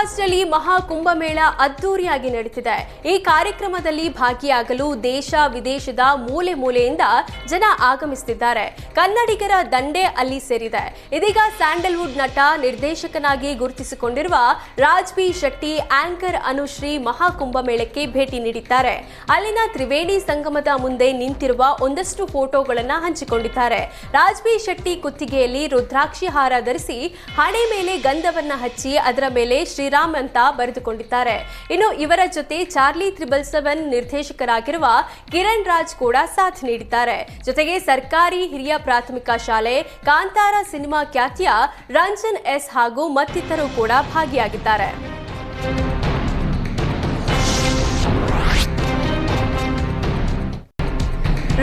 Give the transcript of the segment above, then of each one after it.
ಪ್ರಯಾಗ್ರಾಜ್ನಲ್ಲಿ ಮಹಾ ಕುಂಭಮೇಳ ಅದ್ದೂರಿಯಾಗಿ ನಡೀತಿದೆ ಈ ಕಾರ್ಯಕ್ರಮದಲ್ಲಿ ಭಾಗಿಯಾಗಲು ದೇಶ ವಿದೇಶದ ಮೂಲೆ ಮೂಲೆಯಿಂದ ಜನ ಆಗಮಿಸುತ್ತಿದ್ದಾರೆ. ಕನ್ನಡಿಗರ ದಂಡೆ ಅಲ್ಲಿ ಸೇರಿದೆ. ಇದೀಗ ಸ್ಯಾಂಡಲ್ವುಡ್ ನಟ ನಿರ್ದೇಶಕನಾಗಿ ಗುರುತಿಸಿಕೊಂಡಿರುವ ರಾಜ್ ಬಿ ಶೆಟ್ಟಿ ಆಂಕರ್ ಅನುಶ್ರೀ ಮಹಾ ಕುಂಭಮೇಳಕ್ಕೆ ಭೇಟಿ ನೀಡಿದ್ದಾರೆ. ಅಲ್ಲಿನ ತ್ರಿವೇಣಿ ಸಂಗಮದ ಮುಂದೆ ನಿಂತಿರುವ ಒಂದಷ್ಟು ಫೋಟೋಗಳನ್ನು ಹಂಚಿಕೊಂಡಿದ್ದಾರೆ. ರಾಜ್ ಬಿ ಶೆಟ್ಟಿ ಕುತ್ತಿಗೆಯಲ್ಲಿ ರುದ್ರಾಕ್ಷಿ ಹಾರ ಧರಿಸಿ ಹಣೆ ಮೇಲೆ ಗಂಧವನ್ನ ಹಚ್ಚಿ ಅದರ ಮೇಲೆ ಶ್ರೀರಾಮ್ ಅಂತ ಬರೆದುಕೊಂಡಿದ್ದಾರೆ. ಇನ್ನು ಇವರ ಜೊತೆ ಚಾರ್ಲಿ ತ್ರಿಬಲ್ ಸೆವೆನ್ ನಿರ್ದೇಶಕರಾಗಿರುವ ಕಿರಣ್ ರಾಜ್ ಕೂಡ ಸಾಥ್ ನೀಡಿದ್ದಾರೆ. ಜೊತೆಗೆ ಸರ್ಕಾರಿ ಹಿರಿಯ ಪ್ರಾಥಮಿಕ ಶಾಲೆ, ಕಾಂತಾರ ಸಿನಿಮಾ ಖ್ಯಾತಿಯ ರಂಜನ್ ಎಸ್ ಹಾಗೂ ಮತ್ತಿತರರು ಕೂಡ ಭಾಗಿಯಾಗಿದ್ದಾರೆ.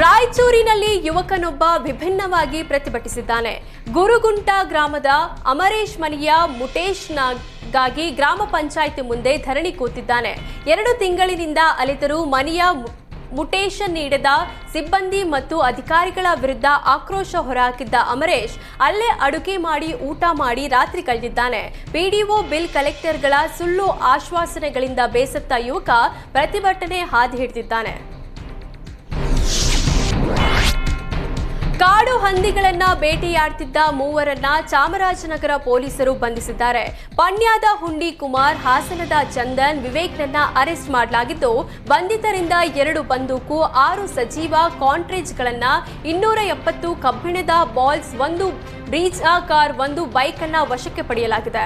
ರಾಯಚೂರಿನಲ್ಲಿ ಯುವಕನೊಬ್ಬ ವಿಭಿನ್ನವಾಗಿ ಪ್ರತಿಭಟಿಸಿದ್ದಾನೆ. ಗುರುಗುಂಟ ಗ್ರಾಮದ ಅಮರೇಶ್ ಮನೆಯ ಮುಟೇಶ್ನಗಾಗಿ ಗ್ರಾಮ ಪಂಚಾಯಿತಿ ಮುಂದೆ ಧರಣಿ ಕೂತಿದ್ದಾನೆ. ಎರಡು ತಿಂಗಳಿನಿಂದ ಅಲಿತರು ಮನೆಯ ಮುಟೇಶ ನೀಡದ ಸಿಬ್ಬಂದಿ ಮತ್ತು ಅಧಿಕಾರಿಗಳ ವಿರುದ್ಧ ಆಕ್ರೋಶ ಹೊರಹಾಕಿದ್ದ ಅಮರೇಶ್ ಅಲ್ಲೇ ಅಡುಗೆ ಮಾಡಿ ಊಟ ಮಾಡಿ ರಾತ್ರಿ ಕಳೆದಿದ್ದಾನೆ. ಪಿಡಿಒ ಬಿಲ್ ಕಲೆಕ್ಟರ್ಗಳ ಸುಳ್ಳು ಆಶ್ವಾಸನೆಗಳಿಂದ ಬೇಸತ್ತ ಯುವಕ ಪ್ರತಿಭಟನೆ ಹಾದಿ ಹಿಡಿದಿದ್ದಾನೆ. ಹಂದಿಗಳನ್ನ ಭೇಟಿಯಾಡ್ತಿದ್ದ ಮೂವರನ್ನ ಚಾಮರಾಜನಗರ ಪೊಲೀಸರು ಬಂಧಿಸಿದ್ದಾರೆ. ಪಣ್ಯಾದ ಹುಂಡಿ ಕುಮಾರ್, ಹಾಸನದ ಚಂದನ್, ವಿವೇಕ್ನನ್ನ ಅರೆಸ್ಟ್ ಮಾಡಲಾಗಿದ್ದು, ಬಂಧಿತರಿಂದ ಎರಡು ಬಂದೂಕು, ಆರು ಸಜೀವ ಕಾಂಟ್ರೇಜ್ಗಳನ್ನ ಇನ್ನೂರ ಎಪ್ಪತ್ತು ಕಬ್ಬಿಣದ ಬಾಲ್ಸ್, ಒಂದು ಬ್ರೀಜಾ ಕಾರ್, ಒಂದು ಬೈಕ್ ಅನ್ನ ವಶಕ್ಕೆ ಪಡೆಯಲಾಗಿದೆ.